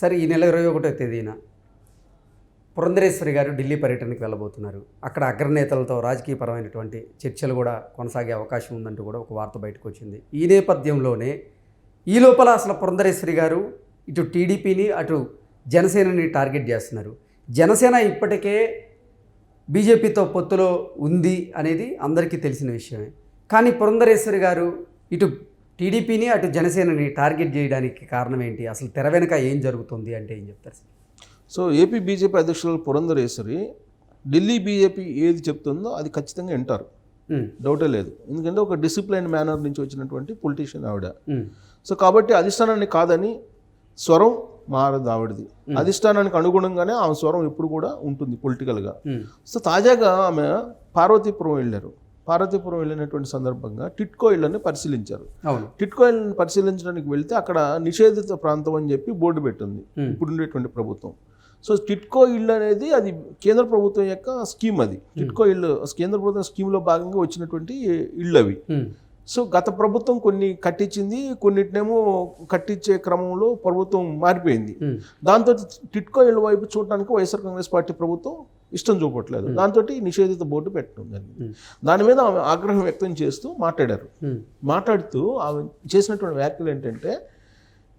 సరే ఈ నెల ఇరవై ఒకటో తేదీన పురంధరేశ్వరి గారు ఢిల్లీ పర్యటనకు వెళ్ళబోతున్నారు. అక్కడ అగ్రనేతలతో రాజకీయపరమైనటువంటి చర్చలు కూడా కొనసాగే అవకాశం ఉందంటూ కూడా ఒక వార్త బయటకు వచ్చింది. ఈ నేపథ్యంలోనే ఈ లోపల అసలు పురంధరేశ్వరి గారు ఇటు టీడీపీని అటు జనసేనని టార్గెట్ చేస్తున్నారు. జనసేన ఇప్పటికే బీజేపీతో పొత్తులో ఉంది అనేది అందరికీ తెలిసిన విషయమే. కానీ పురంధరేశ్వరి గారు ఇటు టీడీపీని అటు జనసేనని టార్గెట్ చేయడానికి కారణం ఏంటి? అసలు తెర వెనక ఏం జరుగుతుంది అంటే ఏం చెప్తారు సార్? సో ఏపీ బీజేపీ అధ్యక్షులు పురంధరేశ్వరి ఢిల్లీ బీజేపీ ఏది చెప్తుందో అది ఖచ్చితంగా వింటారు. డౌటే లేదు. ఎందుకంటే ఒక డిసిప్లైన్ మేనర్ నుంచి వచ్చినటువంటి పొలిటీషియన్ ఆవిడ. సో కాబట్టి అధిష్టానాన్ని కాదని స్వరం మారదు ఆవిడది. అధిష్టానానికి అనుగుణంగానే ఆమె స్వరం ఎప్పుడు కూడా ఉంటుంది పొలిటికల్గా. సో తాజాగా ఆమె పార్వతీపురం వెళ్ళారు. పార్వతీపురం వెళ్ళినటువంటి సందర్భంగా టిట్కో పరిశీలించారు. టిట్కో పరిశీలించడానికి వెళ్తే అక్కడ నిషేధిత ప్రాంతం అని చెప్పి బోర్డు పెట్టింది. ఇప్పుడు ఉండేటువంటి ప్రభుత్వం. సో టిట్కో ఇల్లు అనేది అది కేంద్ర ప్రభుత్వం యొక్క స్కీమ్ అది. టిట్కో ఇల్లు కేంద్ర ప్రభుత్వం స్కీమ్లో భాగంగా వచ్చినటువంటి ఇళ్ళు అవి. సో గత ప్రభుత్వం కొన్ని కట్టించింది కొన్నిటినేమో కట్టించే క్రమంలో ప్రభుత్వం మారిపోయింది. దాంతో టిట్కో ఇళ్ళ వైపు చూడటానికి వైఎస్ఆర్ కాంగ్రెస్ పార్టీ ప్రభుత్వం ఇష్టం చూపట్లేదు. దాంతో నిషేధిత బోర్డు పెట్టడం జరిగింది. దాని మీద ఆమె ఆగ్రహం వ్యక్తం చేస్తూ మాట్లాడారు. మాట్లాడుతూ ఆమె చేసినటువంటి వ్యాఖ్యలు ఏంటంటే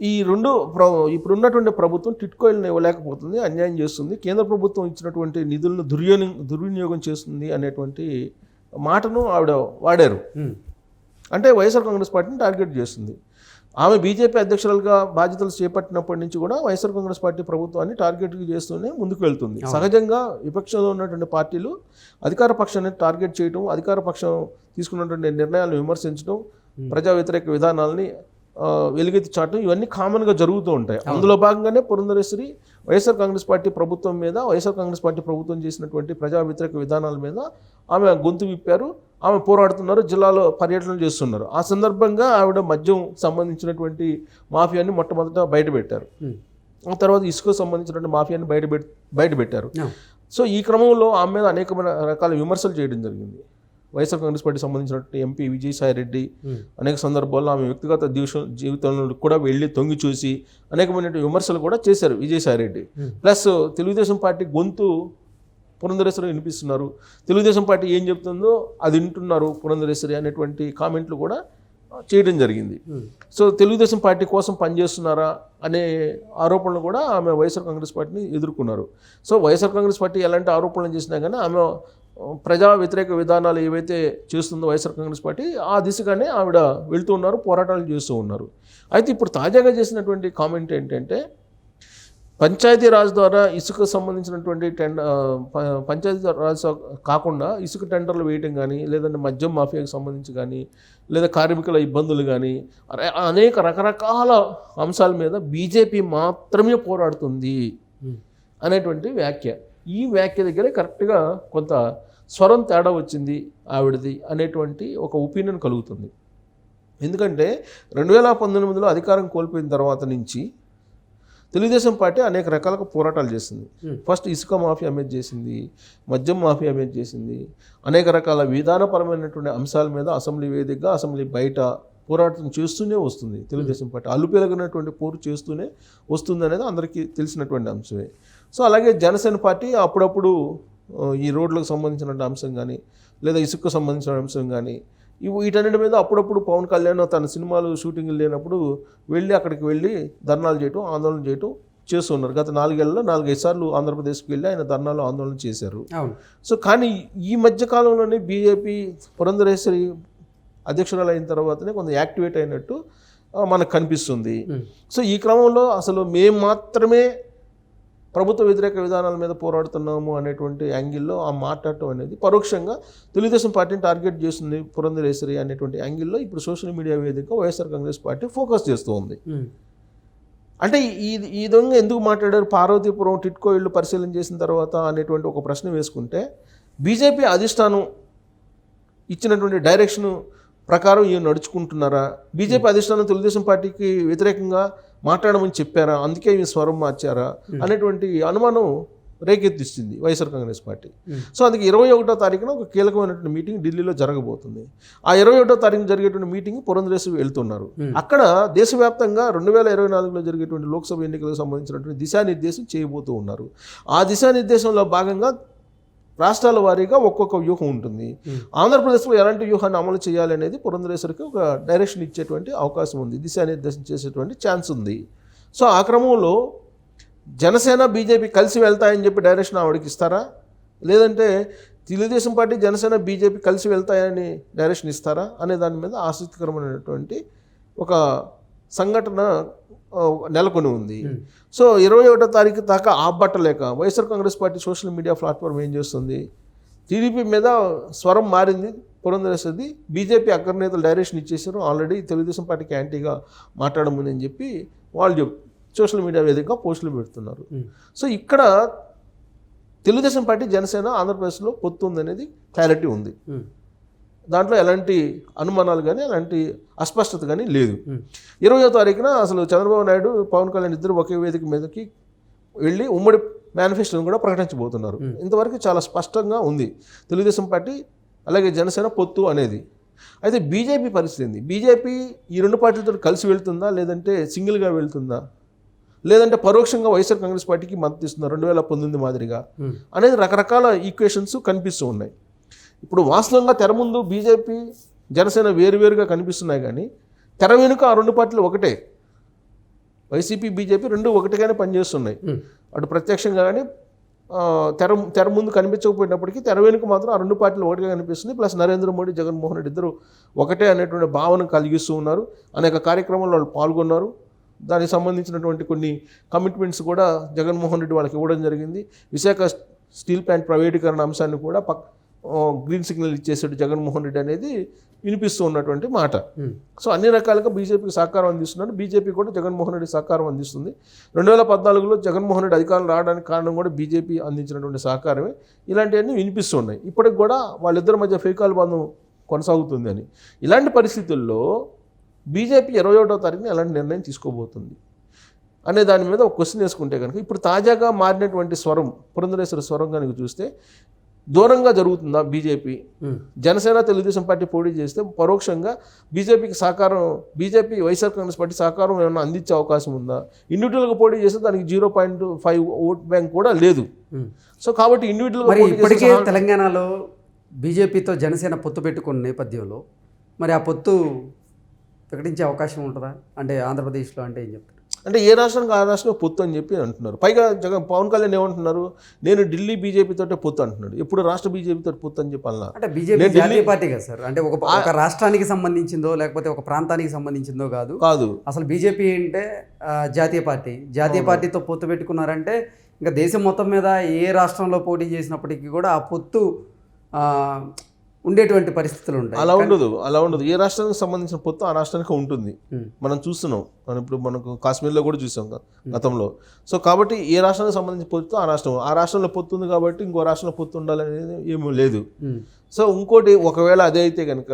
ఈ రెండు ప్ర ఇప్పుడు ఉన్నటువంటి ప్రభుత్వం టిట్కోయిల్ని ఇవ్వలేకపోతుంది అన్యాయం చేస్తుంది కేంద్ర ప్రభుత్వం ఇచ్చినటువంటి నిధులను దుర్వినియోగం దుర్వినియోగం చేస్తుంది అనేటువంటి మాటను ఆవిడ వాడారు. అంటే వైఎస్ఆర్ కాంగ్రెస్ పార్టీని టార్గెట్ చేస్తుంది. ఆమె బీజేపీ అధ్యక్షులుగా బాధ్యతలు చేపట్టినప్పటి నుంచి కూడా వైఎస్ఆర్ కాంగ్రెస్ పార్టీ ప్రభుత్వాన్ని టార్గెట్ చేస్తూనే ముందుకు వెళ్తుంది సహజంగా విపక్షంలో ఉన్నటువంటి పార్టీలు అధికార పక్షాన్ని టార్గెట్ చేయడం అధికార పక్షం తీసుకున్నటువంటి నిర్ణయాలను విమర్శించడం ప్రజా వ్యతిరేక విధానాలని వెలుగెత్తి చాటం ఇవన్నీ కామన్గా జరుగుతూ ఉంటాయి. అందులో భాగంగానే పురంధరేశ్వరి వైఎస్ఆర్ కాంగ్రెస్ పార్టీ ప్రభుత్వం మీద వైఎస్ఆర్ కాంగ్రెస్ పార్టీ ప్రభుత్వం చేసినటువంటి ప్రజా వ్యతిరేక విధానాల మీద ఆమె గొంతు విప్పారు. ఆమె పోరాడుతున్నారు జిల్లాలో పర్యటనలు చేస్తున్నారు. ఆ సందర్భంగా ఆవిడ మద్యం సంబంధించినటువంటి మాఫియాని మొట్టమొదట బయటపెట్టారు ఆ తర్వాత ఇసుక సంబంధించినటువంటి మాఫియాని బయట బయటపెట్టారు. సో ఈ క్రమంలో ఆమె మీద అనేకమైన రకాల విమర్శలు చేయడం జరిగింది. వైఎస్ఆర్ కాంగ్రెస్ పార్టీ సంబంధించినటువంటి ఎంపీ విజయసాయి రెడ్డి అనేక సందర్భాల్లో ఆమె వ్యక్తిగత జీవితం జీవితంలో కూడా వెళ్ళి తొంగి చూసి అనేకమైన విమర్శలు కూడా చేశారు విజయసాయి రెడ్డి. ప్లస్ తెలుగుదేశం పార్టీ గొంతు పురంధరేశ్వరి వినిపిస్తున్నారు. తెలుగుదేశం పార్టీ ఏం చెప్తుందో అది వింటున్నారు పురంధరేశ్వరి అనేటువంటి కామెంట్లు కూడా చేయడం జరిగింది. సో తెలుగుదేశం పార్టీ కోసం పనిచేస్తున్నారా అనే ఆరోపణలు కూడా ఆమె వైఎస్ఆర్ కాంగ్రెస్ పార్టీని ఎదుర్కొన్నారు. సో వైఎస్ఆర్ కాంగ్రెస్ పార్టీ ఎలాంటి ఆరోపణలు చేసినా కానీ ఆమె ప్రజా వ్యతిరేక విధానాలు ఏవైతే చేస్తుందో వైఎస్ఆర్ కాంగ్రెస్ పార్టీ ఆ దిశగానే ఆవిడ వెళ్తూ ఉన్నారు పోరాటాలు చేస్తూ ఉన్నారు. అయితే ఇప్పుడు తాజాగా చేసినటువంటి కామెంట్ ఏంటంటే పంచాయతీ రాజ్ ద్వారా ఇసుక సంబంధించినటువంటి టెండ ఆ, ప- పంచాయతీ రాజ్ కాకుండా ఇసుక టెండర్లు వేయటం కానీ లేదంటే మద్యం మాఫియాకి సంబంధించి కానీ లేదా కార్మికుల ఇబ్బందులు కానీ అనేక రకరకాల అంశాల మీద బీజేపీ మాత్రమే పోరాడుతుంది అనేటువంటి వ్యాఖ్య. ఈ వ్యాఖ్య దగ్గరే కరెక్ట్గా కొంత స్వరం తేడా వచ్చింది ఆవిడది అనేటువంటి ఒక ఒపీనియన్ కలుగుతుంది. ఎందుకంటే రెండు వేల పంతొమ్మిదిలో అధికారం కోల్పోయిన తర్వాత నుంచి తెలుగుదేశం పార్టీ అనేక రకాలుగా పోరాటాలు చేసింది. ఫస్ట్ ఇసుక మాఫియా మీద చేసింది మద్యం మాఫియా మీద చేసింది. అనేక రకాల విధానపరమైనటువంటి అంశాల మీద అసెంబ్లీ వేదికగా అసెంబ్లీ బయట పోరాటం చేస్తూనే వస్తుంది తెలుగుదేశం పార్టీ. అలుపెలగినటువంటి పోరు చేస్తూనే వస్తుంది అనేది అందరికీ తెలిసినటువంటి అంశమే. సో అలాగే జనసేన పార్టీ అప్పుడప్పుడు ఈ రోడ్లకు సంబంధించిన అంశం కానీ లేదా ఇసుకు సంబంధించిన అంశం కానీ వీటన్నిటి మీద అప్పుడప్పుడు పవన్ కళ్యాణ్ తన సినిమాలు షూటింగ్లు లేనప్పుడు వెళ్ళి అక్కడికి వెళ్ళి ధర్నాలు చేయటం ఆందోళన చేయటం చేస్తున్నారు గత నాలుగేళ్ళలో నాలుగైదు సార్లు ఆంధ్రప్రదేశ్కి వెళ్ళి ఆయన ధర్నాలు ఆందోళన చేశారు. సో కానీ ఈ మధ్య కాలంలోనే బీజేపీ పురంధరేశ్వరి అధ్యక్షురాలు అయిన తర్వాతనే కొంత యాక్టివేట్ అయినట్టు మనకు కనిపిస్తుంది. సో ఈ క్రమంలో అసలు మేము మాత్రమే ప్రభుత్వ వ్యతిరేక విధానాల మీద పోరాడుతున్నాము అనేటువంటి యాంగిల్లో ఆ మాట్లాడటం అనేది పరోక్షంగా తెలుగుదేశం పార్టీని టార్గెట్ చేస్తుంది పురంధరేశ్వరి అనేటువంటి యాంగిల్లో ఇప్పుడు సోషల్ మీడియా వేదిక వైఎస్ఆర్ కాంగ్రెస్ పార్టీ ఫోకస్ చేస్తూ ఉంది. అంటే ఈ ఈ విధంగా ఎందుకు మాట్లాడారు? పార్వతీపురం టిట్కో ఇళ్ళు పరిశీలన చేసిన తర్వాత అనేటువంటి ఒక ప్రశ్న వేసుకుంటే బీజేపీ అధిష్టానం ఇచ్చినటువంటి డైరెక్షన్ ప్రకారం ఈయన నడుచుకుంటున్నారా? బీజేపీ అధిష్టానం తెలుగుదేశం పార్టీకి వ్యతిరేకంగా మాట్లాడమని చెప్పారా? అందుకే ఈ స్వరం మార్చారా? అనేటువంటి అనుమానం రేకెత్తిస్తుంది వైఎస్ఆర్ కాంగ్రెస్ పార్టీ. సో అందుకే ఇరవై ఒకటో తారీఖున ఒక కీలకమైనటువంటి మీటింగ్ ఢిల్లీలో జరగబోతుంది. ఆ ఇరవై ఒకటో తారీఖు జరిగేటువంటి మీటింగ్ పురంధరేశ్వరి వెళ్తున్నారు. అక్కడ దేశవ్యాప్తంగా రెండు వేల ఇరవై నాలుగులో జరిగేటువంటి లోక్సభ ఎన్నికలకు సంబంధించినటువంటి దిశానిర్దేశం చేయబోతూ ఉన్నారు. ఆ దిశానిర్దేశంలో భాగంగా రాష్ట్రాల వారీగా ఒక్కొక్క వ్యూహం ఉంటుంది. ఆంధ్రప్రదేశ్లో ఎలాంటి వ్యూహాన్ని అమలు చేయాలి అనేది పురంధరేశ్వరికి ఒక డైరెక్షన్ ఇచ్చేటువంటి అవకాశం ఉంది. దిశానిర్దేశం చేసేటువంటి ఛాన్స్ ఉంది. సో ఆ క్రమంలో జనసేన బీజేపీ కలిసి వెళ్తాయని చెప్పి డైరెక్షన్ ఆవిడకి ఇస్తారా? లేదంటే తెలుగుదేశం పార్టీ జనసేన బీజేపీ కలిసి వెళ్తాయని డైరెక్షన్ ఇస్తారా? అనే దాని మీద ఆసక్తికరమైనటువంటి ఒక సంఘటన నెలకొని ఉంది. సో ఇరవై ఒకటో తారీఖు దాకా ఆపట్టలేక YSR congress party social media platform ఏం చేస్తుంది? టీడీపీ మీద స్వరం మారింది. పురంధరేశ్వరిది బీజేపీ అగ్రనేతలు డైరెక్షన్ ఇచ్చేసారు ఆల్రెడీ తెలుగుదేశం పార్టీకి యాంటీగా మాట్లాడమని అని చెప్పి వాళ్ళు చెప్ సోషల్ మీడియా వేదికగా పోస్టులు పెడుతున్నారు. సో ఇక్కడ తెలుగుదేశం పార్టీ జనసేన ఆంధ్రప్రదేశ్లో పొత్తు ఉందనేది క్లారిటీ ఉంది. దాంట్లో ఎలాంటి అనుమానాలు కానీ ఎలాంటి అస్పష్టత కానీ లేదు. ఇరవయో తారీఖున అసలు చంద్రబాబు నాయుడు పవన్ కళ్యాణ్ ఇద్దరు ఒకే వేదిక మీదకి వెళ్ళి ఉమ్మడి మేనిఫెస్టోని కూడా ప్రకటించబోతున్నారు. ఇంతవరకు చాలా స్పష్టంగా ఉంది. తెలుగుదేశం పార్టీ అలాగే జనసేన పొత్తు అనేది. అయితే బీజేపీ పరిస్థితి ఏంది? బీజేపీ ఈ రెండు పార్టీలతో కలిసి వెళ్తుందా? లేదంటే సింగిల్గా వెళ్తుందా? లేదంటే పరోక్షంగా వైఎస్ఆర్ కాంగ్రెస్ పార్టీకి మద్దతు ఇస్తుందా? రెండు వేల పంతొమ్మిది మాదిరిగా అనేది రకరకాల ఈక్వేషన్స్ కనిపిస్తూ ఉన్నాయి. ఇప్పుడు వాస్తవంగా తెర ముందు బీజేపీ జనసేన వేరువేరుగా కనిపిస్తున్నాయి కానీ తెర వెనుక ఆ రెండు పార్టీలు ఒకటే. వైసీపీ బీజేపీ రెండు ఒకటిగానే పనిచేస్తున్నాయి. అటు ప్రత్యక్షంగా కానీ తెర తెర ముందు కనిపించకపోయినప్పటికీ తెర వెనుక మాత్రం ఆ రెండు పార్టీలు ఒకటిగా కనిపిస్తుంది. ప్లస్ నరేంద్ర మోడీ జగన్మోహన్ రెడ్డి ఇద్దరు ఒకటే అనేటువంటి భావన కలిగిస్తూ ఉన్నారు. అనేక కార్యక్రమాల్లో వాళ్ళు పాల్గొన్నారు. దానికి సంబంధించినటువంటి కొన్ని కమిట్మెంట్స్ కూడా జగన్మోహన్ రెడ్డి వాళ్ళకి ఇవ్వడం జరిగింది. విశాఖ స్టీల్ ప్లాంట్ ప్రైవేటీకరణ అంశాన్ని కూడా పక్ ఆ, గ్రీన్ సిగ్నల్ ఇచ్చేసాడు జగన్మోహన్ రెడ్డి అనేది వినిపిస్తూ ఉన్నటువంటి మాట. ఉమ్, సో అన్ని రకాలుగా బీజేపీకి సహకారం అందిస్తున్నాడు. బీజేపీ కూడా జగన్మోహన్ రెడ్డి సహకారం అందిస్తుంది. రెండు వేల పద్నాలుగులో జగన్మోహన్ రెడ్డి అధికారం రావడానికి కారణం కూడా బీజేపీ అందించినటువంటి సహకారమే. ఇలాంటివన్నీ వినిపిస్తున్నాయి ఇప్పటికి కూడా వాళ్ళిద్దరి మధ్య ఫేకాల్ బంధం కొనసాగుతుంది అని. ఇలాంటి పరిస్థితుల్లో బీజేపీ ఇరవై ఒకటో తారీఖున ఎలాంటి నిర్ణయం తీసుకోబోతుంది అనే దాని మీద ఒక క్వశ్చన్ వేసుకుంటే కనుక ఇప్పుడు తాజాగా మారినటువంటి స్వరం పురంధరేశ్వర స్వరం కనుక చూస్తే దూరంగా జరుగుతుందా బీజేపీ? జనసేన తెలుగుదేశం పార్టీ పోటీ చేస్తే పరోక్షంగా బీజేపీకి సహకారం బీజేపీ వైఎస్ఆర్ కాంగ్రెస్ పార్టీ సహకారం ఏమైనా అందించే అవకాశం ఉందా? ఇండివిజువల్గా పోటీ చేస్తే దానికి zero point five vote bank కూడా లేదు. సో కాబట్టి ఇండివిజువల్గా ఇప్పటికే తెలంగాణలో బీజేపీతో జనసేన పొత్తు పెట్టుకున్న నేపథ్యంలో మరి ఆ పొత్తు ప్రకటించే అవకాశం ఉంటుందా? అంటే ఆంధ్రప్రదేశ్లో అంటే ఏం చెప్తారు? అంటే ఏ రాష్ట్రానికి ఆ రాష్ట్రంలో పొత్తు అని చెప్పి అంటున్నారు. పైగా జగన్ పవన్ కళ్యాణ్ ఏమంటున్నారు? నేను ఢిల్లీ బీజేపీ తోటే పొత్తు అంటున్నాడు. ఇప్పుడు రాష్ట్ర బీజేపీ తోటి పొత్తు అని చెప్పి అన్నా. అంటే బీజేపీ జాతీయ పార్టీ కదా సార్. అంటే ఒక ఒక రాష్ట్రానికి సంబంధించిందో లేకపోతే ఒక ప్రాంతానికి సంబంధించిందో కాదు. కాదు. అసలు బీజేపీ అంటే జాతీయ పార్టీ. జాతీయ పార్టీతో పొత్తు పెట్టుకున్నారంటే ఇంకా దేశం మొత్తం మీద ఏ రాష్ట్రంలో పోటీ చేసినప్పటికీ కూడా ఆ పొత్తు ఉండేటువంటి పరిస్థితులు ఉంటాయి. అలా ఉండదు అలా ఉండదు. ఏ రాష్ట్రానికి సంబంధించిన పొత్తు ఆ రాష్ట్రానికి ఉంటుంది. మనం చూస్తున్నాం. మనం ఇప్పుడు మనకు కాశ్మీర్లో కూడా చూసాం గతంలో. సో కాబట్టి ఏ రాష్ట్రానికి సంబంధించిన పొత్తు ఆ రాష్ట్రం. ఆ రాష్ట్రంలో పొత్తు ఉంది కాబట్టి ఇంకో రాష్ట్రంలో పొత్తు ఉండాలనేది ఏమీ లేదు. సో ఇంకోటి ఒకవేళ అదే అయితే కనుక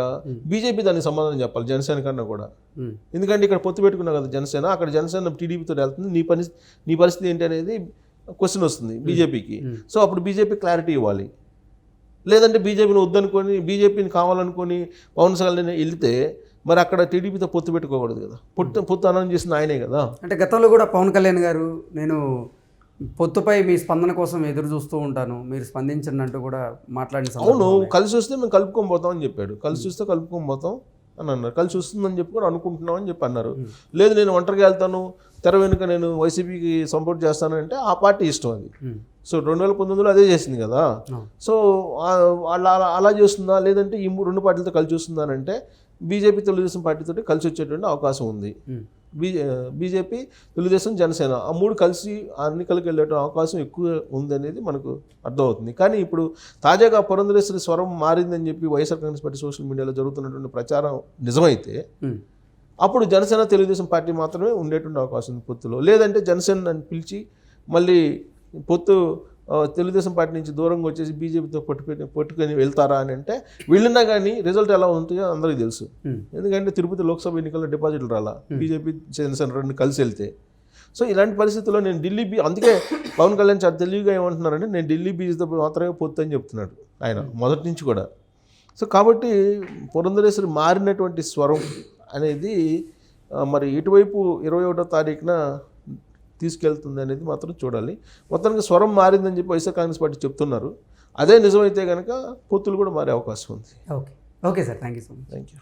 బీజేపీ దానికి సమాధానం చెప్పాలి జనసేన కన్నా కూడా. ఎందుకంటే ఇక్కడ పొత్తు పెట్టుకున్నావు కదా జనసేన. అక్కడ జనసేన టీడీపీతో వెళ్తుంది. నీ పని నీ పరిస్థితి ఏంటి అనేది క్వశ్చన్ వస్తుంది బీజేపీకి. సో అప్పుడు బీజేపీ క్లారిటీ ఇవ్వాలి. లేదంటే బీజేపీని వద్దనుకొని బీజేపీని కావాలనుకొని పవన్ కళ్యాణ్ వెళ్తే మరి అక్కడ టీడీపీతో పొత్తు పెట్టుకోకూడదు కదా. పొత్తు పొత్తు అనౌన్స్ చేసిన ఆయనే కదా. అంటే గతంలో కూడా పవన్ కళ్యాణ్ గారు నేను పొత్తుపై మీ స్పందన కోసం ఎదురు చూస్తూ ఉంటాను మీరు స్పందించండి అంటూ కూడా మాట్లాడిన అవును. కలిసి వస్తే మేము కలుపుకొని పోతాం అని చెప్పాడు. కలిసి వస్తే కలుపుకొని పోతాం. అని అన్నారు. కలిసి వస్తుందని చెప్పి కూడా అనుకుంటున్నాం అని చెప్పి అన్నారు. లేదు నేను ఒంటరిగా వెళ్తాను తెర వెనుక నేను వైసీపీకి సపోర్ట్ చేస్తాను అంటే ఆ పార్టీ ఇష్టం అది. సో రెండు వేల పంతొమ్మిదిలో అదే చేసింది కదా. సో అలా అలా- చేస్తుందా? లేదంటే ఈ రెండు పార్టీలతో కలిసి వస్తుందా అంటే బీజేపీ తెలుగుదేశం పార్టీతో కలిసి వచ్చేటువంటి అవకాశం ఉంది. Um, B BJP Telugu Desam Janasena ఆ మూడు కలిసి ఆ ఎన్నికలకు వెళ్ళే అవకాశం ఎక్కువ ఉందనేది మనకు అర్థమవుతుంది. కానీ ఇప్పుడు తాజాగా పురంధరేశ్వరి స్వరం మారిందని చెప్పి వైఎస్ఆర్ కాంగ్రెస్ పార్టీ సోషల్ మీడియాలో జరుగుతున్నటువంటి ప్రచారం నిజమైతే అప్పుడు జనసేన తెలుగుదేశం పార్టీ మాత్రమే ఉండేటువంటి అవకాశం ఉంది పొత్తులో. లేదంటే జనసేన పిలిచి మళ్ళీ పొత్తు తెలుగుదేశం పార్టీ నుంచి దూరంగా వచ్చేసి బీజేపీతో పట్టుకొని పట్టుకొని వెళ్తారా అని అంటే వెళ్ళినా కానీ రిజల్ట్ ఎలా ఉంటుందో అందరికీ తెలుసు. ఉమ్, ఎందుకంటే తిరుపతి లోక్సభ ఎన్నికల్లో డిపాజిట్లు రాలా. బీజేపీ జనసేన రెండు కలిసి వెళ్తే. సో ఇలాంటి పరిస్థితుల్లో నేను ఢిల్లీ బీ అందుకే పవన్ కళ్యాణ్ చాలా తెలివిగా ఏమంటున్నారంటే నేను ఢిల్లీ బీచ్తో మాత్రమే పొత్తు అని చెప్తున్నాడు ఆయన మొదటి నుంచి కూడా. సో కాబట్టి పురంధరేశ్వరి మారినటువంటి స్వరం అనేది మరి ఇటువైపు ఇరవై ఒకటో తారీఖున తీసుకెళ్తుంది అనేది మాత్రం చూడాలి. మొత్తానికి స్వరం మారిందని చెప్పి వైఎస్ఆర్ కాంగ్రెస్ పార్టీ చెప్తున్నారు. అదే నిజమైతే కనుక పొత్తులు కూడా మారే అవకాశం ఉంది. Okay. Okay sir. Thank you so much. Thank you